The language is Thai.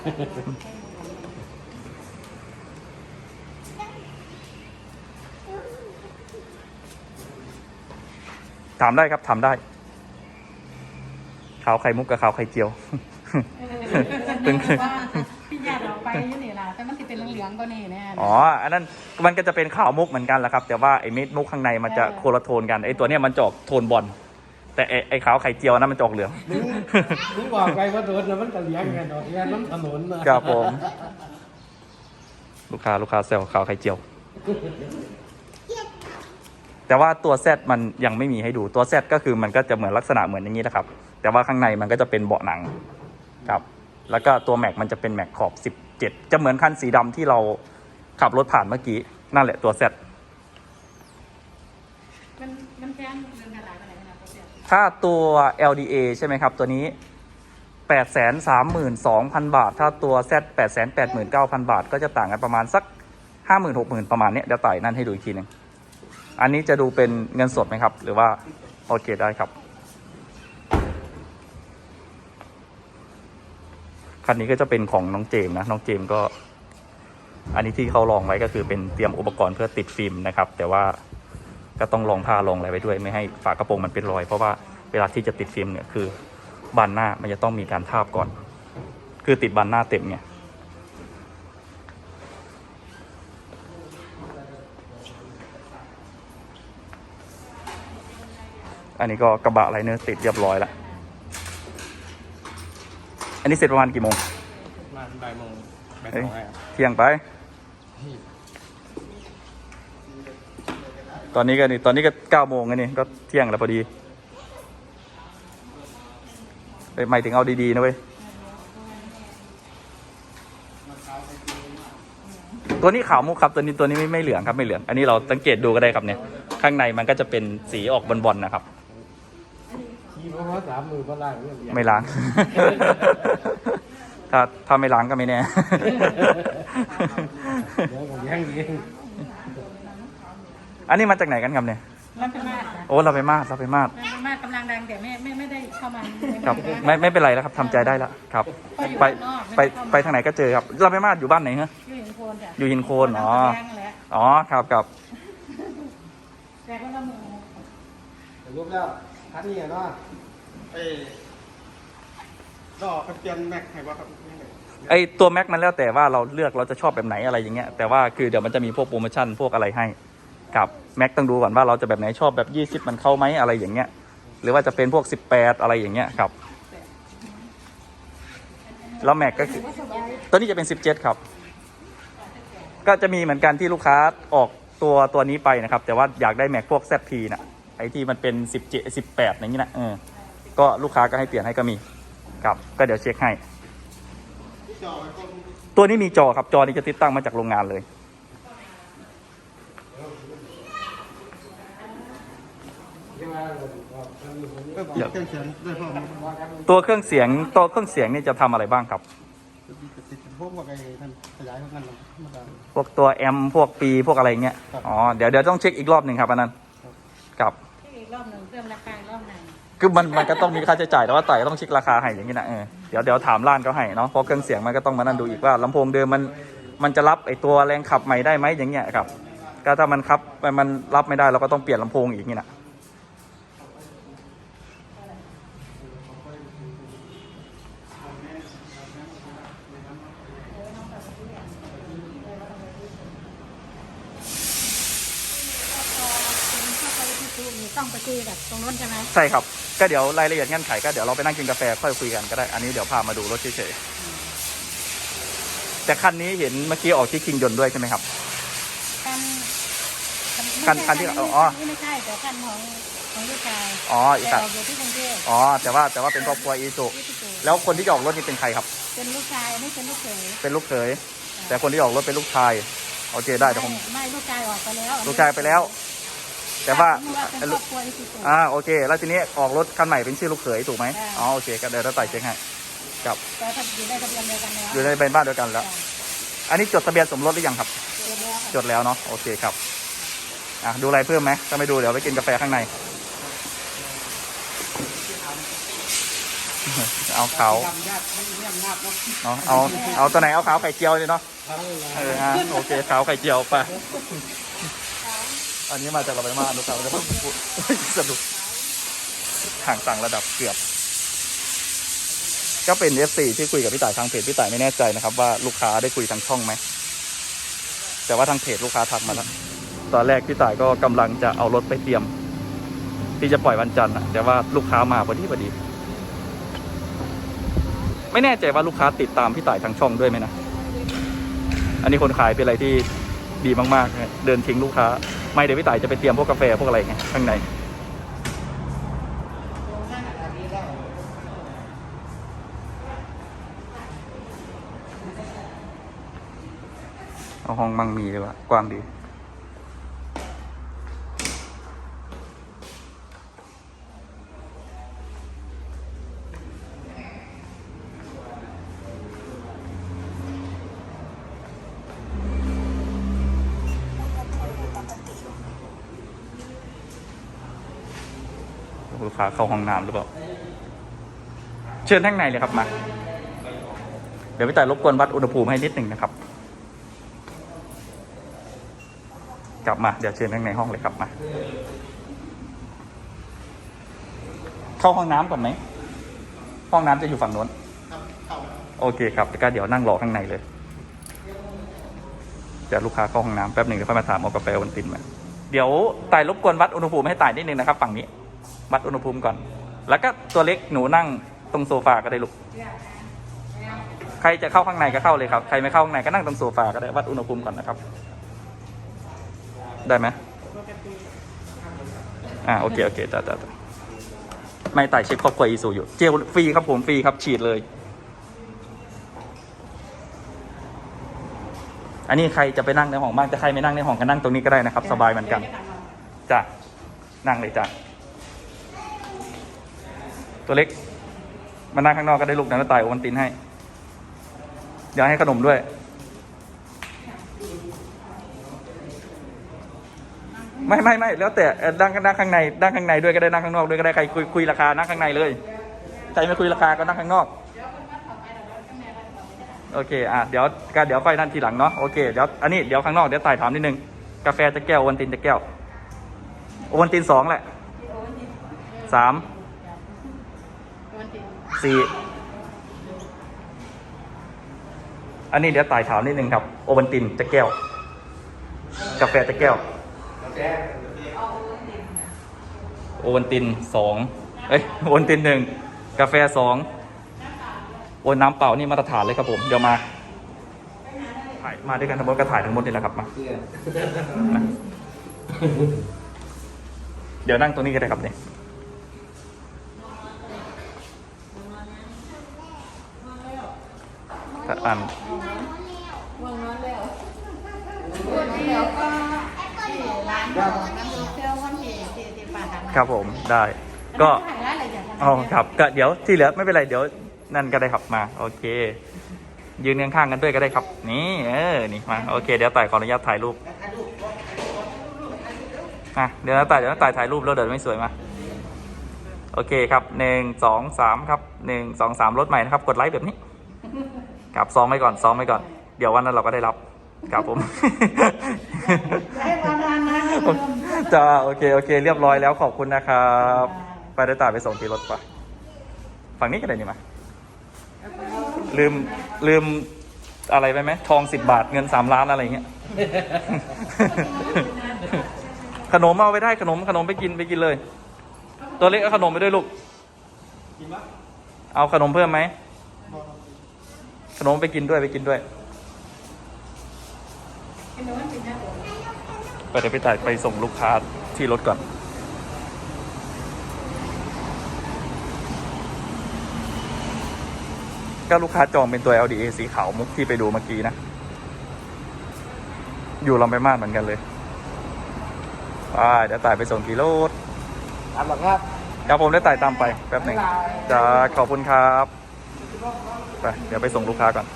ถามได้ครับถามได้ขาวไข่มุกกับขาวไข่เจียวตึงว่าพี่ญาติเราไปอยี่นี่ล่ะแต่มันสิเป็นเหลืองๆก็นี่แน่อ๋ออันนั้นมันก็จะเป็นขาวมุกเหมือนกันแหละครับ แต่ว่าไอ้เม็ดมุกข้างในมันจะโคลาโทนกันไอ้ตัวเนี้ยมันจะออกโทนบอล แต่ไอ้ไอ้ขาวไข่เจียวนั้นมันจะออกเหลืองนึกนึกบอกไปว่าโดนแล้วมันก็เลี้ยงกันดอกเลี้ยงน้ำถนนนะครับผม ลูกค้าลูกค้าแซวขาวไข่เจียว แต่ว่าตัวแซดมันยังไม่มีให้ดูตัวแซดก็คือมันก็จะเหมือนลักษณะเหมือนอย่างนี้นะครับ แต่ว่าข้างในมันก็จะเป็นเบาะหนังครับ แล้วก็ตัวแม็กมันจะเป็นแม็กขอบ 17 จะเหมือนคันสีดำที่เราขับรถผ่านเมื่อกี้ นั่นแหละตัวแซดมันมันแพง ถ้าตัว LDA ใช่ไหมครับ ตัวนี้ 8 3 2 0 0 0 บาท ถ้าตัว Z 8 8 9 0 0 0 บาท ก็จะต่างกันประมาณสัก 5 0 0 0 0 6 0 0 0ประมาณเนี้ยเดี๋ยวไต่นั่นให้ดูอีกทีหนึ่งอันนี้จะดูเป็นเงินสดไหมครับ หรือว่า โอเคได้ครับ คันนี้ก็จะเป็นของน้องเจมส์นะ น้องเจมส์ก็ อันนี้ที่เขาลองไว้ก็คือเป็นเตรียมอุปกรณ์เพื่อติดฟิล์มนะครับ แต่ว่า ก็ต้องลองผ้าลองอะไรไว้ด้วย ไม่ให้ฝากระโปรงมันเป็นรอย เพราะว่าเวลาที่จะติดฟิล์มเนี่ยคือบานหน้ามันจะต้องมีการทาบก่อน คือติดบานหน้าเต็มเนี่ยอันนี้ก็กระบะไลเนอร์ติดเรียบร้อยแล้วอันนี้เสร็จประมาณกี่โมงมาบ่ายโมงบ่ายเอ้สยองไงครับเที่ยงไป ตอนนี้ก็นี่ตอนนี้ก็เก้าโมงไงนี่ก็เที่ยงแล้วพอดีเอ้ยหมายถึงเอาดีๆนะเว้ยตัวนี้ขาวมุกครับตัวนี้ตัวนี้ไม่ไม่เหลืองครับไม่เหลือง อันนี้เราสังเกตดูก็ได้ครับเนี่ย ข้างในมันก็จะเป็นสีออกบอลๆนะครับขี่เพราะว่าสามมือก็ล่างไม่ล้าง ถ้าถ้าไม่ล้างก็ไม่แน่เดี๋ยวผมเลี้ยงเอง อันนี้มาจากไหนกันครับเนี่ยมันเป็นมากนะโอ้เราไปมาดเราไปมาดมันเป็นมากกำลังดังแต่ไม่ไม่ไม่ได้เข้ามาในครับเมืองนะไม่ไม่เป็นไรแล้วครับทำใจได้แล้วครับ ไปไปไปทางไหนก็เจอครับ เราไปมาดอยู่บ้านไหนฮะอยู่หินโคนจ้ะอยู่หินโคนอ๋อแดงแหละอ๋อครับครับแดงก็ละมือรูปแล้วคันนี้อะเนาะเอ้ยดอกเปลี่ยนแม็กให้ว่าครับไอตัวแม็กมันแล้วแต่ว่าเราเลือกเราจะชอบแบบไหนอะไรอย่างเงี้ยแต่ว่าคือเดี๋ยวมันจะมีพวกโปรโมชั่นพวกอะไรให้ กับแม็กต้องดูก่อนว่าเราจะแบบไหนชอบแบบ 20 มันเข้าไหมอะไรอย่างเงี้ย หรือว่าจะเป็นพวก 18 อะไรอย่างเงี้ยครับแล้วแม็กก็คือตัวนี้จะเป็น 17 ครับ ก็จะมีเหมือนกันที่ลูกค้าออกตัวตัวนี้ไปนะครับ แต่ว่าอยากได้แม็กพวก ZP น่ะไอที่มันเป็น 17 18อย่างนี้นะเออก็ลูกค้าก็ให้เปลี่ยนให้ก็มีครับ ก็เดี๋ยวเช็คให้ ตัวนี้มีจอครับจอนี้จะติดตั้งมาจากโรงงานเลย ก็เปลี่ยนเครื่องเสียงด้วยพ่อมันตัวเครื่องเสียงตัวเครื่องเสียงนี่จะทำอะไรบ้างครับ ติดพวกว่าไอ้ท่านขยายของมันธรรมดา พวกตัวแอมพวกปีพวกอะไรเงี้ย ครับ อ๋อ เดี๋ยวเดี๋ยวต้องเช็คอีกรอบหนึ่งครับอันนั้นครับอีกรอบหนึ่งเพิ่มราคาอีกรอบหนึ่งคือมันมันก็ต้องมีค่าใช้จ่ายแต่ว่าไต่ต้องเช็คราคาให้อย่างนี้นะเออ เดี๋ยวเดี๋ยวถามร้านเขาให้เนาะ เพราะเครื่องเสียงมันก็ต้องมานั่นดูอีกว่าลำโพงเดิมมันมันจะรับไอตัวแรงขับใหม่ได้ไหมอย่างเงี้ยครับ ก็ถ้ามันครับมันรับไม่ได้เราก็ต้องเปลี่ยนลำโพงอีกนี่นะ ต้องไปคุยกับตรงนู้นใช่ไหมใช่ครับ ก็เดี๋ยวรายละเอียดเงื่อนไขก็เดี๋ยวเราไปนั่งกินกาแฟค่อยคุยกันก็ได้ อันนี้เดี๋ยวพามาดูรถเฉยๆแต่คันนี้เห็นเมื่อกี้ออกที่คิงยนต์ด้วยใช่ไหมครับ คันคันคันที่อ๋อนี่ไม่ใช่แต่คันของของลูกชายอ๋ออีแต่กออกอยู่ที่กรุงเทพอ๋อ แต่ว่าแต่ว่าเป็นครอบครัวอีสุที่พิจูรแล้วคนที่จะออกรถนี่เป็นใครครับ เป็นลูกชายอันนี้เป็นลูกเขยเป็นลูกเขยแต่คนที่ออกรถเป็นลูกชายโอเคได้เดี๋ยวผม ไม่ไม่ลูกชายออกไปแล้วลูกชายไปแล้ว แต่ว่าเป็นครอบครัวที่พิจูรอ่าโอเค แล้วทีนี้ออกรถคันใหม่เป็นชื่อลูกเขยถูกไหมใช่ อ๋อโอเคก็เดี๋ยวเราไต่เช็คให้ครับแต่ถ้าอยู่ในทะเบียนเดียวกันแล้วอยู่ในเป็นบ้านเดียวกันแล้ว อันนี้จดทะเบียนสมรสหรือยังครับเรียบร้อยจดแล้วเนาะโอเคครับอะดูอะไรเพิ่มไหมถ้าไม่ดูเดี๋ยวไปกินกาแฟข้างใน เอาขาวดำยากมันเงียบงับเนาะเนาะเอาเอาตัวไหนเอาขาวไข่เจียวเลยเนาะครับเออฮะโอเคขาวไข่เจียวไป อันนี้มาจากเราไปมาดูขาวจะต้องพูดสนุกห่างต่างระดับเกือบ ก็เป็น F4 ที่คุยกับพี่ต่ายทางเพจพี่ต่ายไม่แน่ใจนะครับ ว่าลูกค้าได้คุยทางช่องไหม แต่ว่าทางเพจลูกค้าทักมาแล้ว ตอนแรกพี่ต่ายก็กำลังจะเอารถไปเตรียม ที่จะปล่อยวันจันทร์อะแต่ว่าลูกค้ามาพอดีพอดี ไม่แน่ใจว่าลูกค้าติดตามพี่ต่ายทางช่องด้วยไหมนะ อันนี้คนขายเป็นอะไรที่ดีมากๆ เดินทิ้งลูกค้า ไม่เดี๋ยวพี่ต่ายจะไปเตรียมพวกกาแฟพวกอะไรไงข้างในเอาห้องมั่งมีเลยว่ะกว้างดี ลูกค้าเข้าห้องน้ำหรือเปล่า เชิญข้างในเลยครับมา เดี๋ยวพี่ต่ายรบกวนวัดอุณหภูมิให้นิดหนึ่งนะครับ กลับมา เดี๋ยวเชิญข้างในห้องเลยครับมา เข้าห้องน้ำก่อนไหม ห้องน้ำจะอยู่ฝั่งโน้นครับเข้าโอเคครับแล้วก็เดี๋ยวนั่งรอข้างในเลยเดี๋ยวลูกค้าเข้าห้องน้ำแป๊บหนึ่งเดี๋ยวค่อยมาถามเอากาแฟวันตินมาเดี๋ยวต่ายรบกวนวัดอุณหภูมิให้ต่ายนิดนึงนะครับ ฝั่งนี้ วัดอุณหภูมิก่อน แล้วก็ตัวเล็กหนูนั่งตรงโซฟาก็ได้ลูก ใครจะเข้าข้างในก็เข้าเลยครับ ใครไม่เข้าข้างในก็นั่งตรงโซฟาก็ได้วัดอุณหภูมิก่อนนะครับ ได้ไหมอ่าโอเคโอเคจ้าจ้าไม่ไต่เช็คครอบครัวอีซูอยู่ เจลฟรีครับผมฟรีครับฉีดเลย อันนี้ใครจะไปนั่งในห้องบ้างแต่ใครไม่นั่งในห้องก็นั่งตรงนี้ก็ได้นะครับ สบายเหมือนกันจ้ะนั่งเลยจ้ะ ตัวเล็ก มานั่งข้างนอกก็ได้ลูกนะแล้วตายโอวันตินให้เดี๋ยวให้ขนมด้วย ไม่ไม่ไม่แล้วแต่เอ่อนั่งนั่งข้างในนั่งข้างในด้วยก็ได้นั่งข้างนอกด้วยก็ได้ใครคุยคุยราคานั่งข้างในเลยใครไม่คุยราคาก็นั่งข้างนอกโอเคอะเดี๋ยวก็เดี๋ยวไปนั่นทีหลังเนาะโอเคเดี๋ยวอันนี้เดี๋ยวข้างนอกเดี๋ยวต่ายถามนิดนึงกาแฟจะแก้วโอวันตินจะแก้วโอวันตินสองแหละสาม สี่อันนี้เดี๋ยวต่ายถามนิดนึงครับ โอวันตินจะแก้ว กาแฟจะแก้ว โอวันตินสองเอ้ยโอวันตินหนึ่งกาแฟสองโอนน้ำเปล่านี่มาตรฐานเลยครับผม เดี๋ยวมาถ่ายมาด้วยกันทั้งหมดก็ถ่ายทั้งหมดนี่แหละครับมานะเดี๋ยวนั่งตรงนี้ก็ได้ครับเนี่ย ถ้าอ่านวงนอนแล้ววันนี้แล้วก็ร้านน้ำเที่ยววันที่ที่ที่ป่าทำครับผมได้ ก็อ๋อครับก็เดี๋ยวที่เหลือไม่เป็นไรเดี๋ยวนั่นก็ได้ครับมา โอเค ยืนข้างๆกันด้วยก็ได้ครับ นี่เออนี่มาโอเค เดี๋ยวต่ายขออนุญาตถ่ายรูปอะเดี๋ยวต่ายเดี๋ยวต่ายถ่ายรูปแล้วเดี๋ยวไม่สวยมาโอเคครับหนึ่งสองสามครับหนึ่งสองสามรถใหม่นะครับ กดไลค์แบบนี้ ครับซ้อมไว้ก่อนซ้อมไว้ก่อน เดี๋ยววันนั้นเราก็ได้รับครับผม ให้วันนั้นนะจ้าโอเคโอเค เรียบร้อยแล้วขอบคุณนะครับ ไปได้ตายไปส่งที่รถปะฝั่งนี้ก็ได้นี่มา ลืมลืมอะไรไปไหมทองสิบบาทเงินสามล้านอะไรเงี้ย ขนมเอาไปได้ขนมขนมไปกินไปกินเลย ตัวเล็กเอาขนมไปด้วยลูกกินปะเอาขนมเพิ่มไหม ขนมไปกินด้วยไปกินด้วยไปเดี๋ยวไปจ่ายไปส่งลูกค้าที่รถก่อน ก็ลูกค้าจองเป็นตัว LDA สีขาวมุกที่ไปดูเมื่อกี้นะ อยู่ลำไปมากเหมือนกันเลยไปเดี๋ยวต่ายไปส่งกี่รถตามหลักครับครับผมได้ต่ายตามไปแป๊บหนึ่งจะขอบคุณครับ ไปเดี๋ยวไปส่งลูกค้าก่อน